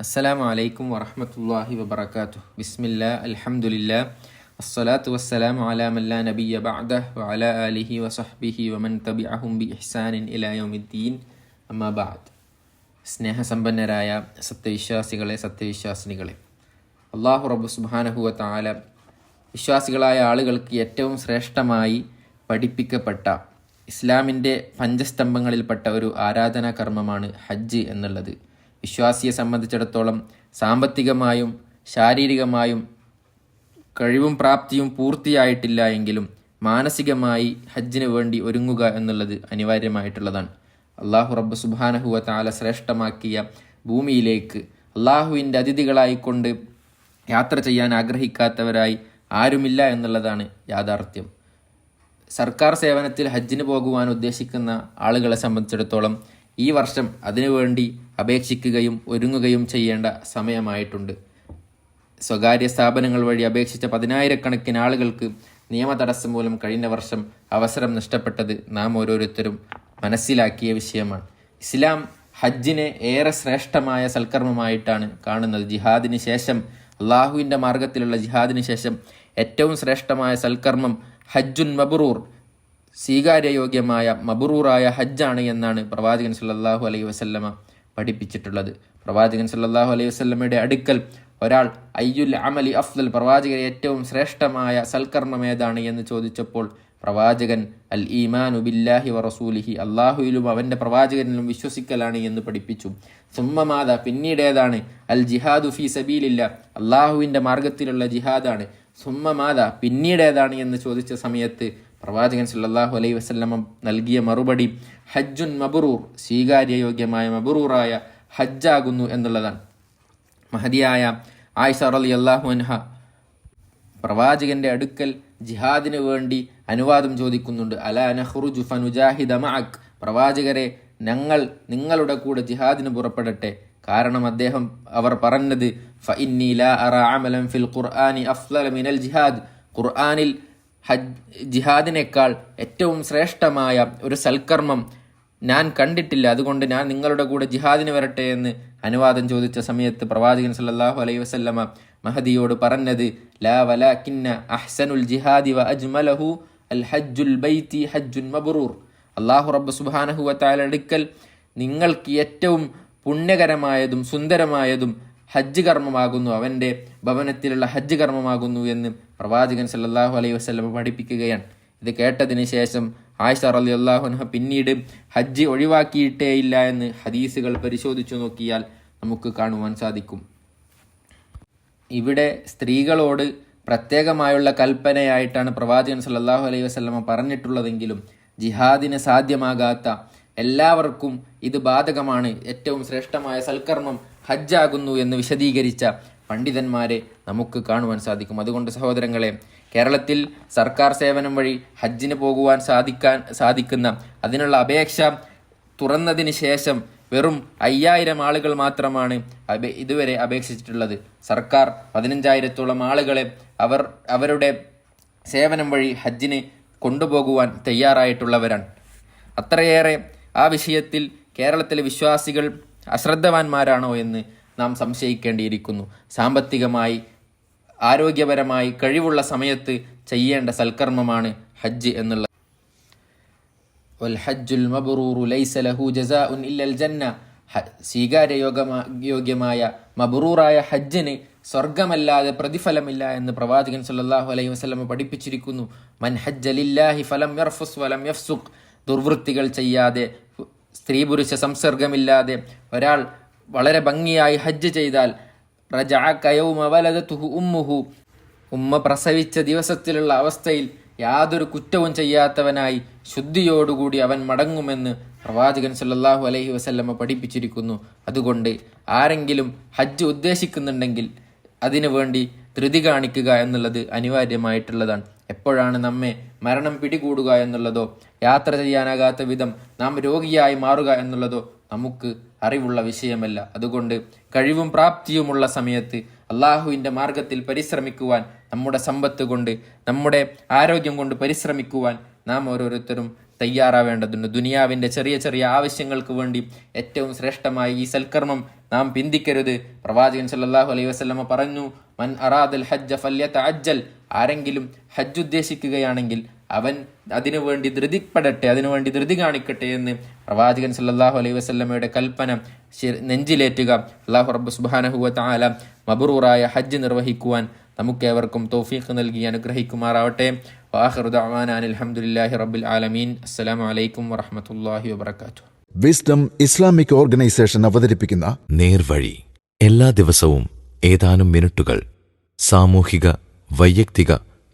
അസ്സലാമു അലൈക്കും വറഹ്മത്തുള്ളാഹി വബറകാതുഹു. ബിസ്മില്ല അലഹമുല്ല അസ്സലാത്തു വസ്സലാം അലാ നബിയ ബഅദഹ് വഅലാ ആലിഹി വസഹ്ബിഹി വമൻ തബിഅഹും ബി ഇഹ്സാനിൻ ഇലാ അമ്മബാദ് അമ്മാ ബഅദ്. സ്നേഹസമ്പന്നരായ സത്യവിശ്വാസികളെ സത്യവിശ്വാസിനികളെ. അള്ളാഹു റബ്ബു സുബ്ഹാനഹു താല വിശ്വാസികളായ ആളുകൾക്ക് ഏറ്റവും ശ്രേഷ്ഠമായി പഠിപ്പിക്കപ്പെട്ട ഇസ്ലാമിന്റെ പഞ്ചസ്തംഭങ്ങളിൽപ്പെട്ട ഒരു ആരാധനാ കർമ്മമാണ് ഹജ്ജ് എന്നുള്ളത്. വിശ്വാസിയെ സംബന്ധിച്ചിടത്തോളം സാമ്പത്തികമായും ശാരീരികമായും കഴിവും പ്രാപ്തിയും പൂർത്തിയായിട്ടില്ല എങ്കിലും മാനസികമായി ഹജ്ജിന് വേണ്ടി ഒരുങ്ങുക എന്നുള്ളത് അനിവാര്യമായിട്ടുള്ളതാണ്. അള്ളാഹു റബ്ബ് സുബാനഹുവ താല ശ്രേഷ്ഠമാക്കിയ ഭൂമിയിലേക്ക് അള്ളാഹുവിന്റെ അതിഥികളായിക്കൊണ്ട് യാത്ര ചെയ്യാൻ ആഗ്രഹിക്കാത്തവരായി ആരുമില്ല എന്നുള്ളതാണ് യാഥാർത്ഥ്യം. സർക്കാർ സേവനത്തിൽ ഹജ്ജിന് പോകുവാൻ ഉദ്ദേശിക്കുന്ന ആളുകളെ സംബന്ധിച്ചിടത്തോളം ഈ വർഷം അതിനുവേണ്ടി അപേക്ഷിക്കുകയും ഒരുങ്ങുകയും ചെയ്യേണ്ട സമയമായിട്ടുണ്ട്. സ്വകാര്യ സ്ഥാപനങ്ങൾ വഴി അപേക്ഷിച്ച പതിനായിരക്കണക്കിന് ആളുകൾക്ക് നിയമ തടസ്സം മൂലം കഴിഞ്ഞ വർഷം അവസരം നഷ്ടപ്പെട്ടത് നാം ഓരോരുത്തരും മനസ്സിലാക്കിയ വിഷയമാണ്. ഇസ്ലാം ഹജ്ജിനെ ഏറെ ശ്രേഷ്ഠമായ സൽക്കർമ്മമായിട്ടാണ് കാണുന്നത്. ജിഹാദിന് ശേഷം അള്ളാഹുവിന്റെ മാർഗത്തിലുള്ള ജിഹാദിന് ശേഷം ഏറ്റവും ശ്രേഷ്ഠമായ സൽക്കർമ്മം ഹജ്ജുൻ മബറൂർ സ്വീകാര്യയോഗ്യമായ മബറൂറായ ഹജ്ജാണ് എന്നാണ് പ്രവാചകൻ സല്ലാഹു അലൈഹി വസല്ലമ പഠിപ്പിച്ചിട്ടുള്ളത്. പ്രവാചകൻ സല്ലാഹു അലൈഹി വസല്ലമയുടെ അടുക്കൽ ഒരാൾ അയ്യുൽ അമലി അഫ്ദൽ പ്രവാചകൻ ഏറ്റവും ശ്രേഷ്ഠമായ സൽക്കർമ്മം ഏതാണ് എന്ന് ചോദിച്ചപ്പോൾ പ്രവാചകൻ അൽ ഈമാനു ബില്ലാഹി വറസൂലിഹി റസൂലിഹി അള്ളാഹുയിലും അവന്റെ പ്രവാചകനിലും വിശ്വസിക്കലാണ് എന്ന് പഠിപ്പിച്ചു. സുമ്മമാത പിന്നീടേതാണ് അൽ ജിഹാദു ഫി സബീലില്ല അള്ളാഹുവിന്റെ മാർഗത്തിലുള്ള ജിഹാദാണ്. സുമ്മമാത പിന്നീടേതാണ് എന്ന് ചോദിച്ച സമയത്ത് പ്രവാചകൻ സല്ലാഹു അലൈ വസ്ലമം നൽകിയ മറുപടി ഹജ്ജുൻ മബറൂർ സ്വീകാര്യയോഗ്യമായ മബറൂറായ ഹജ്ജാകുന്നു എന്നുള്ളതാണ്. മഹതിയായ ആയിഷ റളി അള്ളാഹു അൻഹ പ്രവാചകന്റെ അടുക്കൽ ജിഹാദിന് വേണ്ടി അനുവാദം ചോദിക്കുന്നുണ്ട്. അല നഹ്റുജു ഫനുജാഹിദ മഅക്. പ്രവാചകരെ ഞങ്ങൾ നിങ്ങളുടെ കൂടെ ജിഹാദിന് പുറപ്പെടട്ടെ. കാരണം അദ്ദേഹം അവർ പറഞ്ഞത് ഫഇന്നി ലാ അറ അമലം ഫിൽ ഖുർആനി അഫ്ലൽ മിനൽ ജിഹാദ്. ഖുർആനിൽ ജിഹാദിനേക്കാൾ ഏറ്റവും ശ്രേഷ്ഠമായ ഒരു സൽക്കർമ്മം ഞാൻ കണ്ടിട്ടില്ല. അതുകൊണ്ട് ഞാൻ നിങ്ങളുടെ കൂടെ ജിഹാദിന് വരട്ടെ എന്ന് അനുവാദം ചോദിച്ച സമയത്ത് പ്രവാചകൻ സല്ലാഹു അലൈഹി വസല്ലമ മഹദിയോട് പറഞ്ഞത് ലാ വലാക്കിന്ന അഹ്സനുൽ ജിഹാദി വ അജ്മലഹു അൽ ഹജ്ജുൽ ബൈത്തി ഹജ്ജുൻ മബറൂർ. അള്ളാഹു റബ്ബ് തആല അടുക്കൽ നിങ്ങൾക്ക് ഏറ്റവും പുണ്യകരമായതും സുന്ദരമായതും ഹജ്ജ് കർമ്മമാകുന്നു. അവന്റെ ഭവനത്തിലുള്ള ഹജ്ജ് കർമ്മമാകുന്നു എന്ന് പ്രവാചകൻ സല്ലാഹു അലൈഹി വസ്ലം പഠിപ്പിക്കുകയാണ്. ഇത് കേട്ടതിന് ശേഷം ആയിഷ അലി അള്ളാഹുൻഹ പിന്നീട് ഹജ്ജ് ഒഴിവാക്കിയിട്ടേയില്ല എന്ന് ഹദീസുകൾ പരിശോധിച്ചു നോക്കിയാൽ നമുക്ക് കാണുവാൻ സാധിക്കും. ഇവിടെ സ്ത്രീകളോട് പ്രത്യേകമായുള്ള കൽപ്പനയായിട്ടാണ് പ്രവാചകൻ സല്ലാഹു അലൈഹി വസ്ലമ പറഞ്ഞിട്ടുള്ളതെങ്കിലും ജിഹാദിന് സാധ്യമാകാത്ത എല്ലാവർക്കും ഇത് ബാധകമാണ്. ഏറ്റവും ശ്രേഷ്ഠമായ സൽക്കർമ്മം ഹജ്ജാകുന്നു എന്ന് വിശദീകരിച്ച പണ്ഡിതന്മാരെ നമുക്ക് കാണുവാൻ സാധിക്കും. അതുകൊണ്ട് സഹോദരങ്ങളെ കേരളത്തിൽ സർക്കാർ സേവനം വഴി ഹജ്ജിന് പോകുവാൻ സാധിക്കാൻ സാധിക്കുന്ന അതിനുള്ള അപേക്ഷ തുറന്നതിന് ശേഷം വെറും അയ്യായിരം ആളുകൾ മാത്രമാണ് ഇതുവരെ അപേക്ഷിച്ചിട്ടുള്ളത്. സർക്കാർ പതിനഞ്ചായിരത്തോളം ആളുകളെ അവർ അവരുടെ സേവനം വഴി ഹജ്ജിന് കൊണ്ടുപോകുവാൻ തയ്യാറായിട്ടുള്ളവരാണ്. അത്രയേറെ ആ വിഷയത്തിൽ കേരളത്തിലെ വിശ്വാസികൾ അശ്രദ്ധവാന്മാരാണോ എന്ന് നാം സംശയിക്കേണ്ടിയിരിക്കുന്നു. സാമ്പത്തികമായി ആരോഗ്യപരമായി കഴിവുള്ള സമയത്ത് ചെയ്യേണ്ട സൽക്കർമ്മമാണ് ഹജ്ജ് എന്നുള്ളത്. വൽഹജ്ജുൽ മബറൂറു ലൈസ ലഹു ജസാഉൻ ഇല്ലൽ ജന്ന. സ്വീകാര്യയോഗമാ യോഗ്യമായ മബ്റൂറായ ഹജ്ജിന് സ്വർഗമല്ലാതെ പ്രതിഫലമില്ല എന്ന് പ്രവാചകൻ സല്ലല്ലാഹു അലൈഹി വസല്ലം പഠിപ്പിച്ചിരിക്കുന്നു. മൻ ഹജ്ജ ലില്ലാഹി ഫലം യർഫുസ് വലം യഫ്സുഖ്. ദുർവൃത്തികൾ ചെയ്യാതെ സ്ത്രീ പുരുഷ സംസർഗമില്ലാതെ ഒരാൾ വളരെ ഭംഗിയായി ഹജ്ജ് ചെയ്താൽ റജഅകയൗമ ഉമ്മുഹു. ഉമ്മ പ്രസവിച്ച ദിവസത്തിലുള്ള അവസ്ഥയിൽ യാതൊരു കുറ്റവും ചെയ്യാത്തവനായി ശുദ്ധിയോടുകൂടി അവൻ മടങ്ങുമെന്ന് പ്രവാചകൻ സല്ലാഹു അലൈഹി വസല്ലമ്മ പഠിപ്പിച്ചിരിക്കുന്നു. അതുകൊണ്ട് ആരെങ്കിലും ഹജ്ജ് ഉദ്ദേശിക്കുന്നുണ്ടെങ്കിൽ അതിനു വേണ്ടി ധൃതി കാണിക്കുക എന്നുള്ളത് അനിവാര്യമായിട്ടുള്ളതാണ്. എപ്പോഴാണ് നമ്മെ മരണം പിടികൂടുക എന്നുള്ളതോ യാത്ര ചെയ്യാനാകാത്ത വിധം നാം രോഗിയായി മാറുക എന്നുള്ളതോ നമുക്ക് അറിവുള്ള വിഷയമല്ല. അതുകൊണ്ട് കഴിവും പ്രാപ്തിയുമുള്ള സമയത്ത് അള്ളാഹുവിന്റെ മാർഗത്തിൽ പരിശ്രമിക്കുവാൻ നമ്മുടെ സമ്പത്ത് കൊണ്ട് നമ്മുടെ ആരോഗ്യം കൊണ്ട് പരിശ്രമിക്കുവാൻ നാം ഓരോരുത്തരും തയ്യാറാവേണ്ടതുണ്ട്. ദുനിയാവിന്റെ ചെറിയ ചെറിയ ആവശ്യങ്ങൾക്ക് വേണ്ടി ഏറ്റവും ശ്രേഷ്ഠമായ ഈ സൽക്കർമ്മം നാം പിന്തിക്കരുത്. പ്രവാചകൻ സല്ലാഹു അലൈഹി വസല്ലമ പറഞ്ഞു മൻ അറാദൽ ഹജ്ജ ഫല്യത അജ്ജൽ ആരെങ്കിലും ഹജ്ജ് ഉദ്ദേശിക്കുകയാണെങ്കിൽ അവൻ അതിനുവേണ്ടി ധൃതിപ്പെടട്ടെ അതിനുവേണ്ടി ധൃതി കാണിക്കട്ടെ എന്ന് പ്രവാചകൻ സല്ലാഹു അലൈഹി വസ്ലമയുടെ കൽപ്പന നെഞ്ചിലേറ്റുക. അള്ളാഹു റബ്ബ് സുബ്ഹാനഹു താല മബറൂറായ ഹജ്ജ് നിർവഹിക്കുവാൻ നമുക്കേവർക്കും തോഫീഖ് നൽകി അനുഗ്രഹിക്കുമാറാവട്ടെ. റബ്ബിൽ ആലമീൻ. അസ്സലാമു അലൈക്കും വിസ്ഡം ഇസ്ലാമിക് ഓർഗനൈസേഷൻ അവതരിപ്പിക്കുന്ന നേർവഴി. എല്ലാ ദിവസവും ഏതാനും മിനിറ്റുകൾ സാമൂഹിക വൈയക്തിക